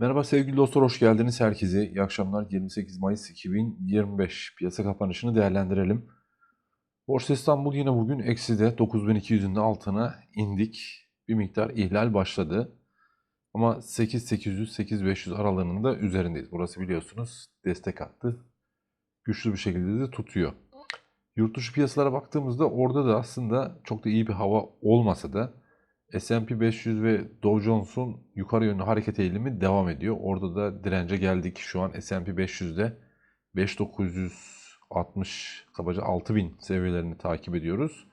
Merhaba sevgili dostlar, hoş geldiniz herkese. İyi akşamlar. 28 Mayıs 2025 piyasa kapanışını değerlendirelim. Borsa İstanbul yine bugün ekside 9200'ün de altına indik. Bir miktar ihlal başladı. Ama 8800-8500 aralığının da üzerindeyiz. Burası biliyorsunuz destek attı. Güçlü bir şekilde de tutuyor. Yurt dışı piyasalara baktığımızda orada da aslında çok da iyi bir hava olmasa da S&P 500 ve Dow Jones'un yukarı yönlü hareket eğilimi devam ediyor. Orada da dirence geldik. Şu an S&P 500'de 5960 kabaca 6000 seviyelerini takip ediyoruz.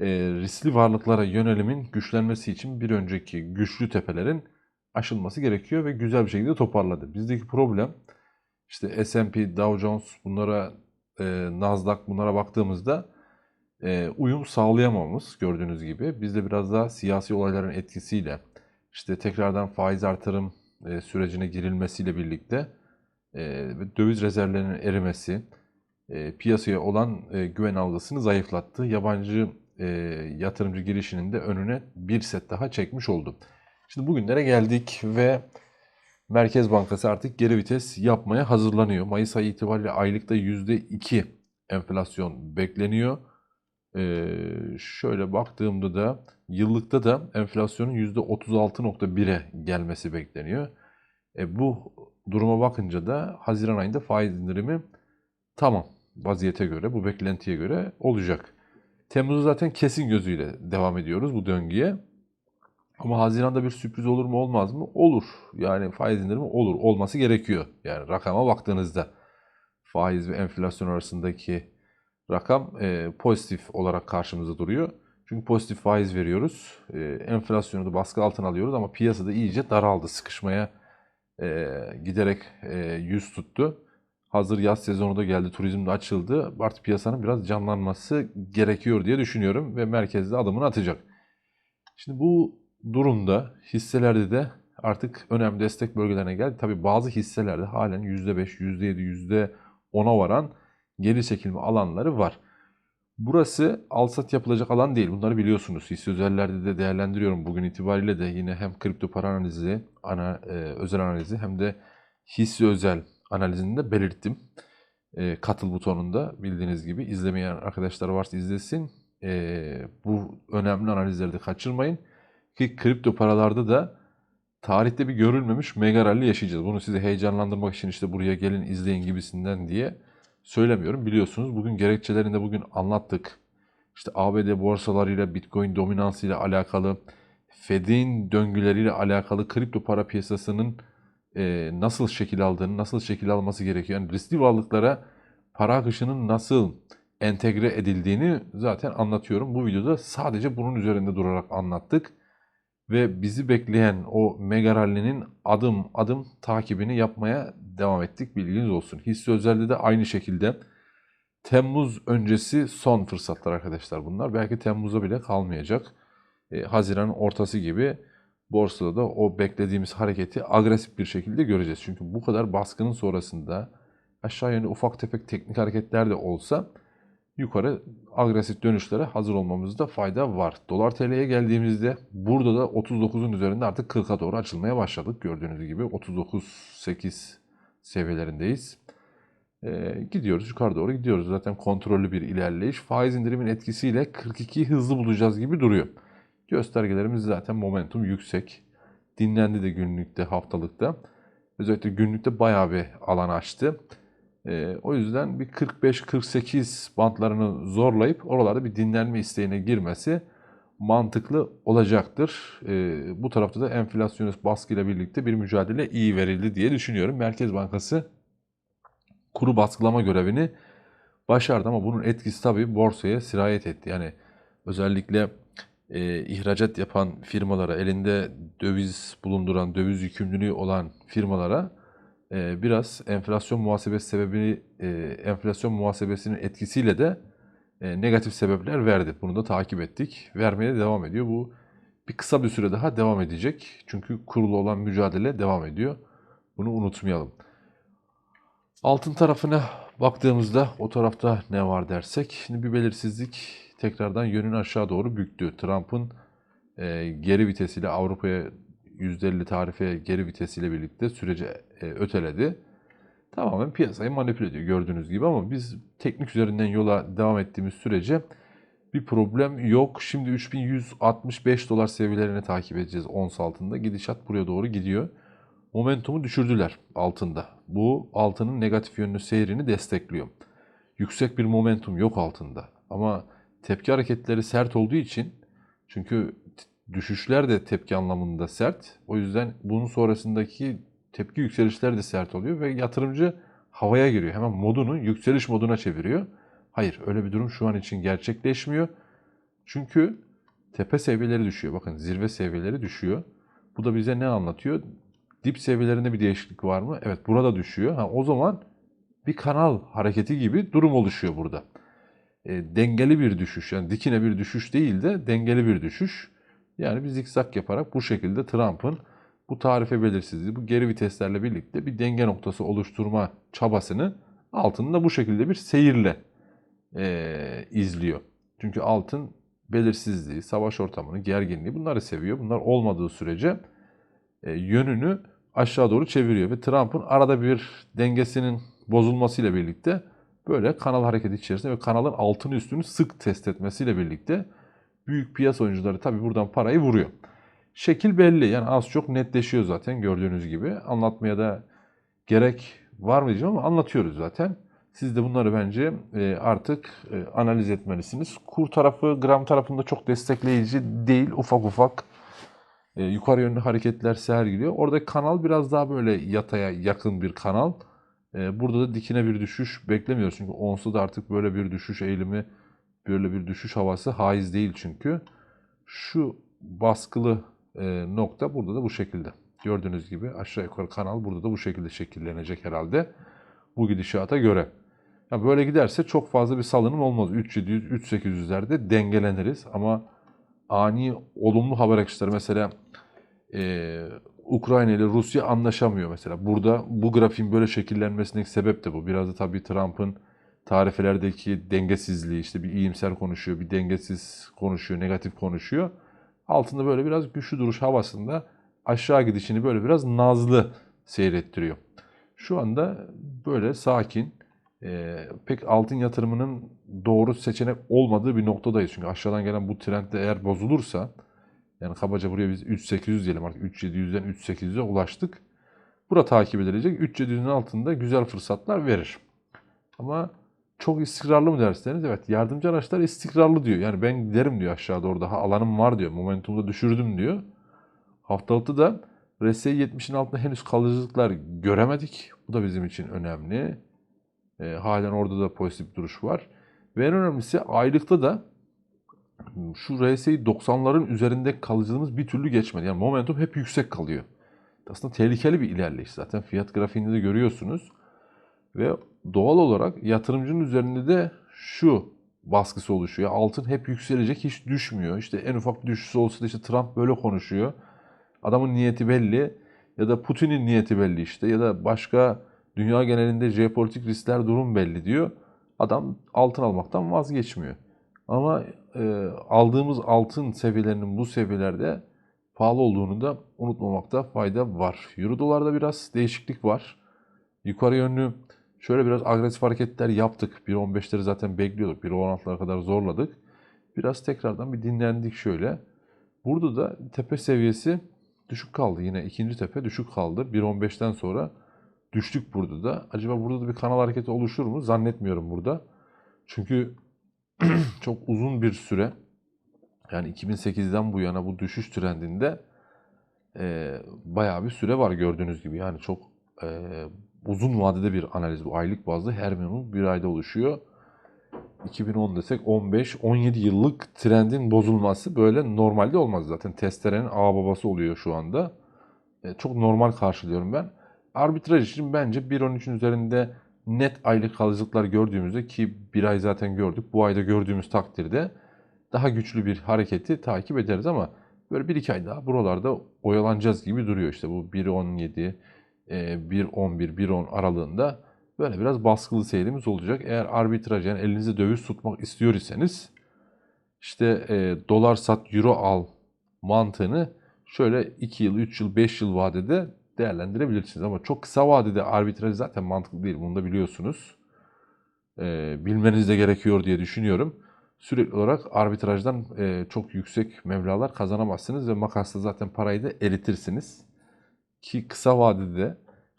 E, riskli varlıklara yönelimin güçlenmesi için bir önceki güçlü tepelerin aşılması gerekiyor ve güzel bir şekilde toparladı. Bizdeki problem işte S&P, Dow Jones bunlara e, Nasdaq bunlara baktığımızda uyum sağlayamamız gördüğünüz gibi. Bizde biraz daha siyasi olayların etkisiyle işte tekrardan faiz artırım sürecine girilmesiyle birlikte döviz rezervlerinin erimesi piyasaya olan güven algısını zayıflattı. Yabancı yatırımcı girişinin de önüne bir set daha çekmiş oldu. Şimdi bugünlere geldik ve Merkez Bankası artık geri vites yapmaya hazırlanıyor. Mayıs ayı itibariyle aylıkta %2 enflasyon bekleniyor. Şöyle baktığımda da yıllıkta da enflasyonun %36.1'e gelmesi bekleniyor. E, bu duruma bakınca da Haziran ayında faiz indirimi tamam vaziyete göre, bu beklentiye göre olacak. Temmuz'da zaten kesin gözüyle devam ediyoruz bu döngüye. Ama Haziran'da bir sürpriz olur mu olmaz mı? Olur. Yani faiz indirimi olur. Olması gerekiyor. Yani rakama baktığınızda faiz ve enflasyon arasındaki rakam e, pozitif olarak karşımıza duruyor. Çünkü pozitif faiz veriyoruz. E, enflasyonu da baskı altına alıyoruz ama piyasada iyice daraldı. Sıkışmaya e, giderek yüz tuttu. Hazır yaz sezonu da geldi, turizm de açıldı. Artık piyasanın biraz canlanması gerekiyor diye düşünüyorum ve merkezde adımını atacak. Şimdi bu durumda hisselerde de artık önemli destek bölgelerine geldi. Tabi bazı hisselerde halen %5, %7, %10'a varan geri çekilme alanları var. Burası alsat yapılacak alan değil. Bunları biliyorsunuz. Hisse özellerde de değerlendiriyorum. Bugün itibariyle de yine hem kripto para analizi, ana, e, özel analizi hem de hisse özel analizini de belirttim. E, katıl butonunda bildiğiniz gibi izlemeyen arkadaşlar varsa izlesin. E, bu önemli analizleri de kaçırmayın. Ki kripto paralarda da tarihte bir görülmemiş mega rally yaşayacağız. Bunu size heyecanlandırmak için işte buraya gelin izleyin gibisinden diye söylemiyorum. Biliyorsunuz bugün gerekçelerinde bugün anlattık. İşte ABD borsalarıyla Bitcoin dominansıyla alakalı, Fed'in döngüleriyle alakalı kripto para piyasasının e, nasıl şekil aldığını, nasıl şekil alması gerekiyor. Yani riskli varlıklara para akışının nasıl entegre edildiğini zaten anlatıyorum. Bu videoda sadece bunun üzerinde durarak anlattık. Ve bizi bekleyen o mega rally'nin adım adım takibini yapmaya devam ettik. Bilginiz olsun. Hisse özelde de aynı şekilde. Temmuz öncesi son fırsatlar arkadaşlar bunlar. Belki Temmuz'a bile kalmayacak. E, Haziran'ın ortası gibi borsada da o beklediğimiz hareketi agresif bir şekilde göreceğiz. Çünkü bu kadar baskının sonrasında aşağı yönlü ufak tefek teknik hareketler de olsa yukarı agresif dönüşlere hazır olmamızda fayda var. Dolar TL'ye geldiğimizde burada da 39'un üzerinde artık 40'a doğru açılmaya başladık. Gördüğünüz gibi 39.8 seviyelerindeyiz. Ee, gidiyoruz yukarı doğru gidiyoruz. Zaten kontrollü bir ilerleyiş. Faiz indirimin etkisiyle 42 hızlı bulacağız gibi duruyor. Göstergelerimiz zaten momentum yüksek. Dinlendi de günlükte, haftalıkta. Özellikle günlükte bayağı bir alan açtı. E, o yüzden bir 45-48 bantlarını zorlayıp oralarda bir dinlenme isteğine girmesi mantıklı olacaktır. E, bu tarafta da enflasyonist baskıyla birlikte bir mücadele iyi verildi diye düşünüyorum. Merkez Bankası kuru baskılama görevini başardı ama bunun etkisi tabii borsaya sirayet etti. Yani özellikle e, ihracat yapan firmalara, elinde döviz bulunduran, döviz yükümlülüğü olan firmalara e, biraz enflasyon muhasebesi sebebi, e, enflasyon muhasebesinin etkisiyle de e, negatif sebepler verdi. Bunu da takip ettik. Vermeye devam ediyor. Bu bir kısa bir süre daha devam edecek. Çünkü kurulu olan mücadele devam ediyor. Bunu unutmayalım. Altın tarafına baktığımızda o tarafta ne var dersek, şimdi bir belirsizlik tekrardan yönünü aşağı doğru büktü. Trump'ın e, geri vitesiyle Avrupa'ya %50 tarife geri vitesiyle birlikte süreci e, öteledi. Tamamen piyasayı manipüle ediyor gördüğünüz gibi ama biz teknik üzerinden yola devam ettiğimiz sürece bir problem yok. Şimdi 3165 dolar seviyelerini takip edeceğiz ons altında. Gidişat buraya doğru gidiyor. Momentumu düşürdüler altında. Bu altının negatif yönlü seyrini destekliyor. Yüksek bir momentum yok altında. Ama tepki hareketleri sert olduğu için çünkü düşüşler de tepki anlamında sert. O yüzden bunun sonrasındaki tepki yükselişler de sert oluyor ve yatırımcı havaya giriyor. Hemen modunu yükseliş moduna çeviriyor. Hayır öyle bir durum şu an için gerçekleşmiyor. Çünkü tepe seviyeleri düşüyor. Bakın zirve seviyeleri düşüyor. Bu da bize ne anlatıyor? Dip seviyelerinde bir değişiklik var mı? Evet burada düşüyor. Ha, o zaman bir kanal hareketi gibi durum oluşuyor burada. E, dengeli bir düşüş yani dikine bir düşüş değil de dengeli bir düşüş. Yani bir zikzak yaparak bu şekilde Trump'ın bu tarife belirsizliği, bu geri viteslerle birlikte bir denge noktası oluşturma çabasını altında bu şekilde bir seyirle e, izliyor. Çünkü altın belirsizliği, savaş ortamını, gerginliği bunları seviyor. Bunlar olmadığı sürece e, yönünü aşağı doğru çeviriyor ve Trump'ın arada bir dengesinin bozulmasıyla birlikte böyle kanal hareketi içerisinde ve kanalın altını üstünü sık test etmesiyle birlikte büyük piyasa oyuncuları tabii buradan parayı vuruyor. Şekil belli yani az çok netleşiyor zaten gördüğünüz gibi. Anlatmaya da gerek var mı diyeceğim ama anlatıyoruz zaten. Siz de bunları bence e, artık e, analiz etmelisiniz. Kur tarafı gram tarafında çok destekleyici değil ufak ufak e, yukarı yönlü hareketler sergiliyor. Oradaki kanal biraz daha böyle yataya yakın bir kanal. Burada da dikine bir düşüş beklemiyoruz. Çünkü onsu da artık böyle bir düşüş eğilimi, böyle bir düşüş havası haiz değil çünkü. Şu baskılı e, nokta burada da bu şekilde. Gördüğünüz gibi aşağı yukarı kanal burada da bu şekilde şekillenecek herhalde. Bu gidişata göre. Ya böyle giderse çok fazla bir salınım olmaz. 3700, 3800'lerde dengeleniriz ama ani olumlu haber akışları mesela e, Ukrayna ile Rusya anlaşamıyor mesela. Burada bu grafiğin böyle şekillenmesindeki sebep de bu. Biraz da tabii Trump'ın tarifelerdeki dengesizliği işte bir iyimser konuşuyor, bir dengesiz konuşuyor, negatif konuşuyor. Altında böyle biraz güçlü duruş havasında aşağı gidişini böyle biraz nazlı seyrettiriyor. Şu anda böyle sakin, e, pek altın yatırımının doğru seçenek olmadığı bir noktadayız. Çünkü aşağıdan gelen bu trend de eğer bozulursa, yani kabaca buraya biz 3800 diyelim artık 3700'den 3800'e ulaştık. Bura takip edilecek. 3700'ün altında güzel fırsatlar verir. Ama çok istikrarlı mı derseniz evet yardımcı araçlar istikrarlı diyor. Yani ben giderim diyor aşağı doğru daha alanım var diyor. Momentumda düşürdüm diyor. Haftalıkta da RSI 70'in altında henüz kalıcılıklar göremedik. Bu da bizim için önemli. E, halen orada da pozitif duruş var. Ve en önemlisi aylıkta da şu RSI 90'ların üzerinde kalıcılığımız bir türlü geçmedi. Yani momentum hep yüksek kalıyor. Aslında tehlikeli bir ilerleyiş zaten. Fiyat grafiğinde de görüyorsunuz. Ve doğal olarak yatırımcının üzerinde de şu baskısı oluşuyor. Altın hep yükselecek, hiç düşmüyor. İşte en ufak düşüş olsa da işte Trump böyle konuşuyor. Adamın niyeti belli ya da Putin'in niyeti belli işte ya da başka dünya genelinde jeopolitik riskler durum belli diyor. Adam altın almaktan vazgeçmiyor. Ama e, aldığımız altın seviyelerinin bu seviyelerde pahalı olduğunu da unutmamakta fayda var. Euro dolarda biraz değişiklik var. Yukarı yönlü şöyle biraz agresif hareketler yaptık. 1.15'leri zaten bekliyorduk. 1.16'lara kadar zorladık. Biraz tekrardan bir dinlendik şöyle. Burada da tepe seviyesi düşük kaldı. Yine ikinci tepe düşük kaldı. 1.15'ten sonra düştük burada da. Acaba burada da bir kanal hareketi oluşur mu? Zannetmiyorum burada. Çünkü çok uzun bir süre yani 2008'den bu yana bu düşüş trendinde e, bayağı bir süre var gördüğünüz gibi. Yani çok e, uzun vadede bir analiz bu. Aylık bazda her minimum bir ayda oluşuyor. 2010 desek 15-17 yıllık trendin bozulması böyle normalde olmaz zaten. Testerenin ağ babası oluyor şu anda. E, çok normal karşılıyorum ben. Arbitraj için bence 1.13'ün üzerinde net aylık kalıcılıklar gördüğümüzde ki bir ay zaten gördük. Bu ayda gördüğümüz takdirde daha güçlü bir hareketi takip ederiz ama böyle bir iki ay daha buralarda oyalanacağız gibi duruyor. İşte bu 1.17, 1.11, 1.10 aralığında böyle biraz baskılı seyrimiz olacak. Eğer arbitraj yani elinizde döviz tutmak istiyor iseniz işte e, dolar sat euro al mantığını şöyle 2 yıl, 3 yıl, 5 yıl vadede değerlendirebilirsiniz. Ama çok kısa vadede arbitraj zaten mantıklı değil. Bunu da biliyorsunuz. Ee, bilmeniz de gerekiyor diye düşünüyorum. Sürekli olarak arbitrajdan e, çok yüksek mevlalar kazanamazsınız ve makasla zaten parayı da eritirsiniz. Ki kısa vadede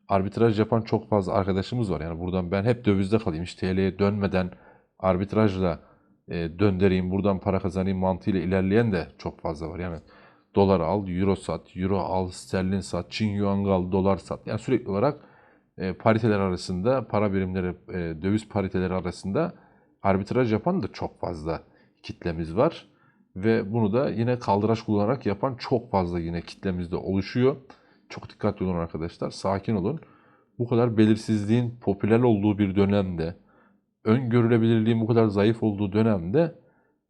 arbitraj yapan çok fazla arkadaşımız var. Yani buradan ben hep dövizde kalayım. Hiç TL'ye dönmeden arbitrajla e, döndüreyim, buradan para kazanayım mantığıyla ilerleyen de çok fazla var. Yani dolar al, euro sat, euro al, sterlin sat, Çin yuan al, dolar sat. Yani sürekli olarak e, pariteler arasında, para birimleri, e, döviz pariteleri arasında arbitraj yapan da çok fazla kitlemiz var. Ve bunu da yine kaldıraç kullanarak yapan çok fazla yine kitlemizde oluşuyor. Çok dikkatli olun arkadaşlar, sakin olun. Bu kadar belirsizliğin popüler olduğu bir dönemde, öngörülebilirliğin bu kadar zayıf olduğu dönemde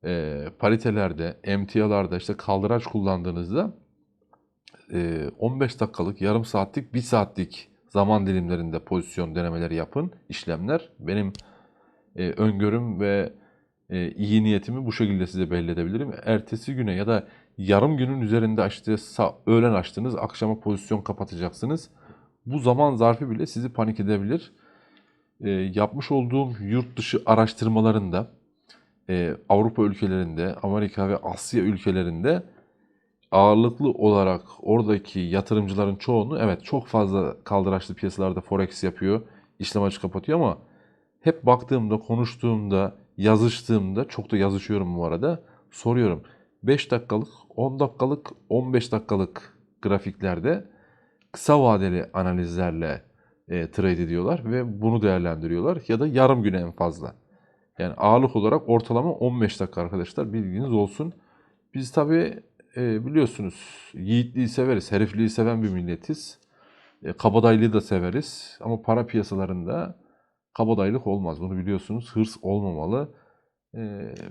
e, paritelerde, emtialarda işte kaldıraç kullandığınızda e, 15 dakikalık, yarım saatlik, 1 saatlik zaman dilimlerinde pozisyon denemeleri yapın, işlemler. Benim e, öngörüm ve e, iyi niyetimi bu şekilde size belli edebilirim. Ertesi güne ya da yarım günün üzerinde işte öğlen açtınız, akşama pozisyon kapatacaksınız. Bu zaman zarfı bile sizi panik edebilir. E, yapmış olduğum yurt dışı araştırmalarında e, Avrupa ülkelerinde, Amerika ve Asya ülkelerinde ağırlıklı olarak oradaki yatırımcıların çoğunu evet çok fazla kaldıraçlı piyasalarda forex yapıyor, işlem açı kapatıyor ama hep baktığımda, konuştuğumda, yazıştığımda, çok da yazışıyorum bu arada, soruyorum. 5 dakikalık, 10 dakikalık, 15 dakikalık grafiklerde kısa vadeli analizlerle e, trade ediyorlar ve bunu değerlendiriyorlar ya da yarım güne en fazla. Yani ağırlık olarak ortalama 15 dakika arkadaşlar bilginiz olsun. Biz tabi biliyorsunuz yiğitliği severiz, herifliği seven bir milletiz. E, kabadayılığı da severiz ama para piyasalarında kabadayılık olmaz. Bunu biliyorsunuz hırs olmamalı.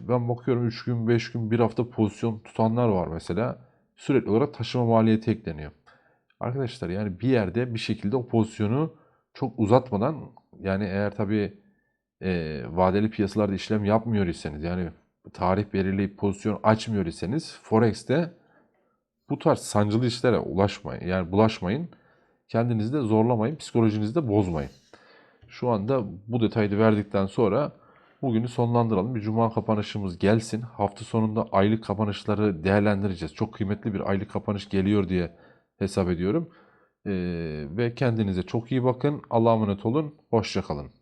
Ben bakıyorum 3 gün, 5 gün, 1 hafta pozisyon tutanlar var mesela. Sürekli olarak taşıma maliyeti ekleniyor. Arkadaşlar yani bir yerde bir şekilde o pozisyonu çok uzatmadan yani eğer tabii e, vadeli piyasalarda işlem yapmıyor iseniz yani tarih belirleyip pozisyon açmıyor iseniz Forex'te bu tarz sancılı işlere ulaşmayın. Yani bulaşmayın. Kendinizi de zorlamayın. Psikolojinizi de bozmayın. Şu anda bu detayı verdikten sonra bugünü sonlandıralım. Bir cuma kapanışımız gelsin. Hafta sonunda aylık kapanışları değerlendireceğiz. Çok kıymetli bir aylık kapanış geliyor diye hesap ediyorum. Ee, ve kendinize çok iyi bakın. Allah'a emanet olun. Hoşçakalın.